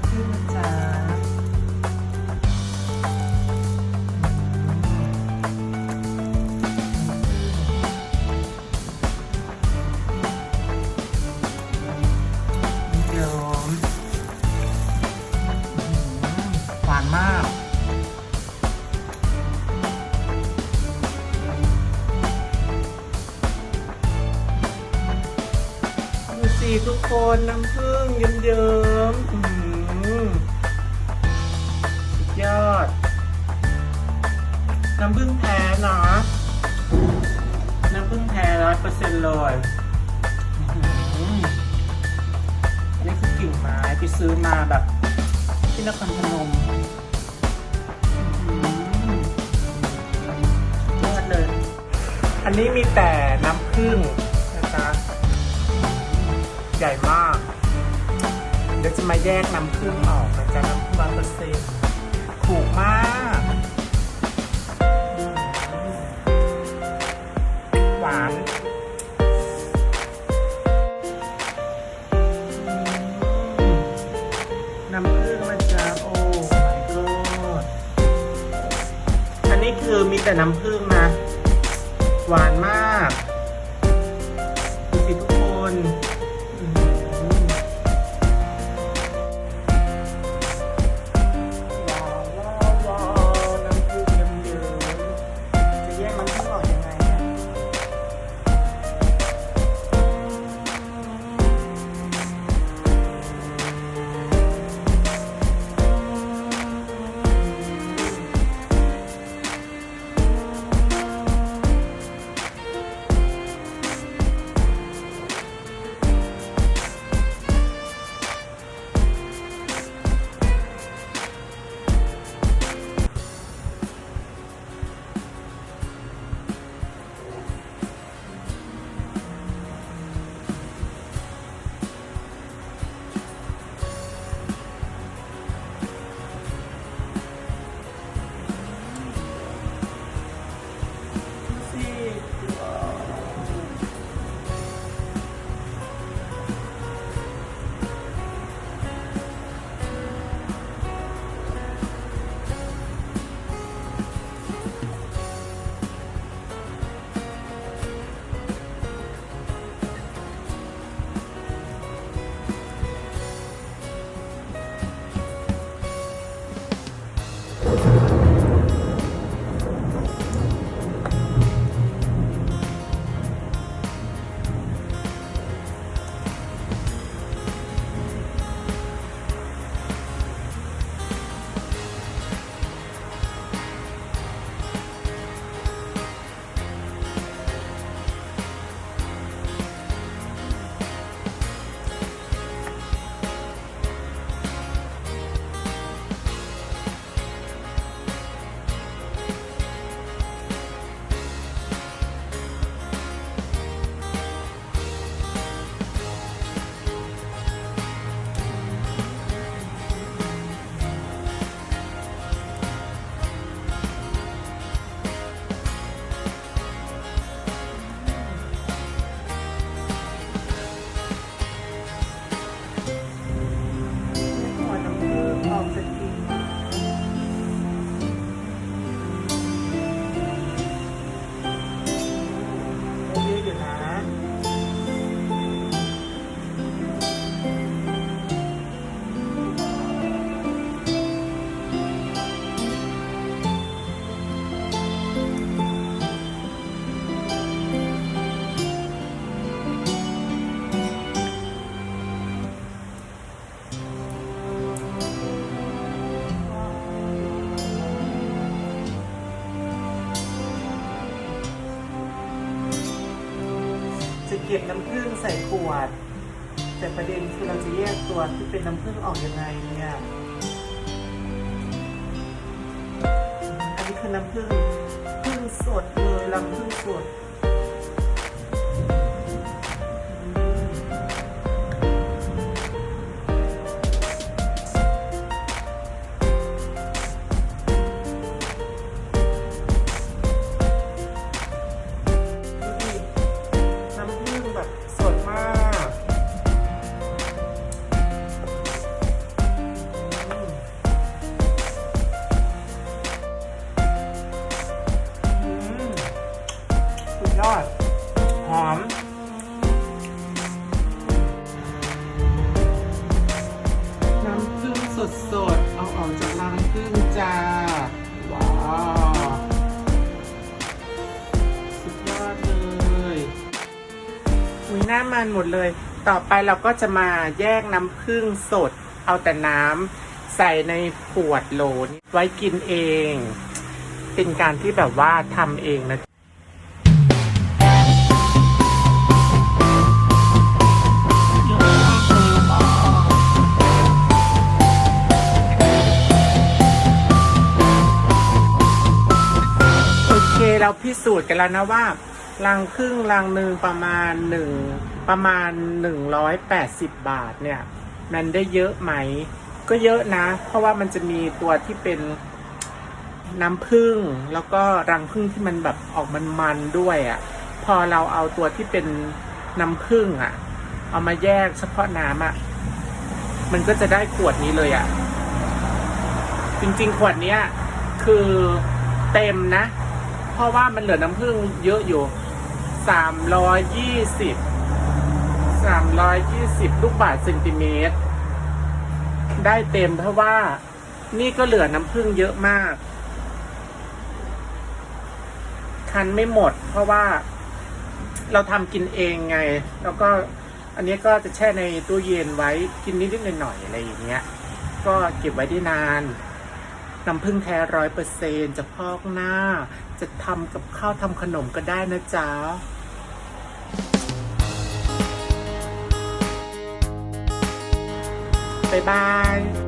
ำผึ้งนะจ๊ะเดี๋ยวหวานมากดูสิทุกคนน้ำผึ้งเยิ้มๆ อด น้ำผึ้งแท้นะ น้ำผึ้งแท้ร้อยเปอร์เซ็นต์เลยอันนี้คือกิ่งไม้ไปซื้อมาแบบ ที่นครพนมยอดเลย อันนี้มีแต่น้ำผึ้งนะจ๊ะใหญ่มาก เดี๋ยวจะมาแยกน้ำผึ้งออกนะจ๊ะน้ำผึ้งร้อยเปอร์เซ็นต์ ถูกมาก หวาน น้ำผึ้งนะจ๊ะโอ้ my god อันนี้คือมีแต่น้ำผึ้งนะ หวานมาก จะเก็บน้ำผึ้งใส่ขวด แต่ประเด็นคือเราจะแยกตัวที่เป็นน้ำผึ้งออกยังไงเนี่ยอันนี้คือน้ำผึ้งผึ้งสดเลยลำผึ้งสด สดๆเอาออกจากรังผึ้งจ้า ว้าว สุดยอดเลยอุ้ยหน้ามันหมดเลย ต่อไปเราก็จะมาแยกน้ำผึ้งสด เอาแต่น้ำใส่ในขวดโหลไว้กินเอง เป็นการที่แบบว่าทำเองนะ เราพิสูจน์กันแล้วนะว่ารังครึ่งรังหนึ่งประมาณหนึ่งประมาณหนึ่งร้อยแปดสิบบาทเนี่ย มันได้เยอะไหม ก็เยอะนะ เพราะว่ามันจะมีตัวที่เป็นน้ำผึ้งแล้วก็รังผึ้งที่มันแบบออกมันมันๆด้วยอะ่ะ พอเราเอาตัวที่เป็นน้ำผึ้งอะ เอามาแยกเฉพาะน้ำอะ มันก็จะได้ขวดนี้เลยอะ จริงๆ ขวดเนี้ยคือเต็มนะ เพราะว่ามันเหลือน้ำผึ้งเยอะอยู่สามร้อยยี่สิบสามร้อยยี่สิบลูกบาทเซนติเมตร ได้เต็มเพราะว่านี่ก็เหลือน้ำผึ้งเยอะมาก คันไม่หมด เพราะว่าเราทำกินเองไง แล้วก็อันนี้ก็จะแช่ในตู้เย็นไว้กินนิดๆหน่อยๆอะไรอย่างเงี้ย ก็เก็บไว้ได้นาน น้ำผึ้งแท้ร้อยเปอร์เซนจะพอกหน้า จะทำกับข้าวทำขนมก็ได้นะจ๊ะบ๊ายบาย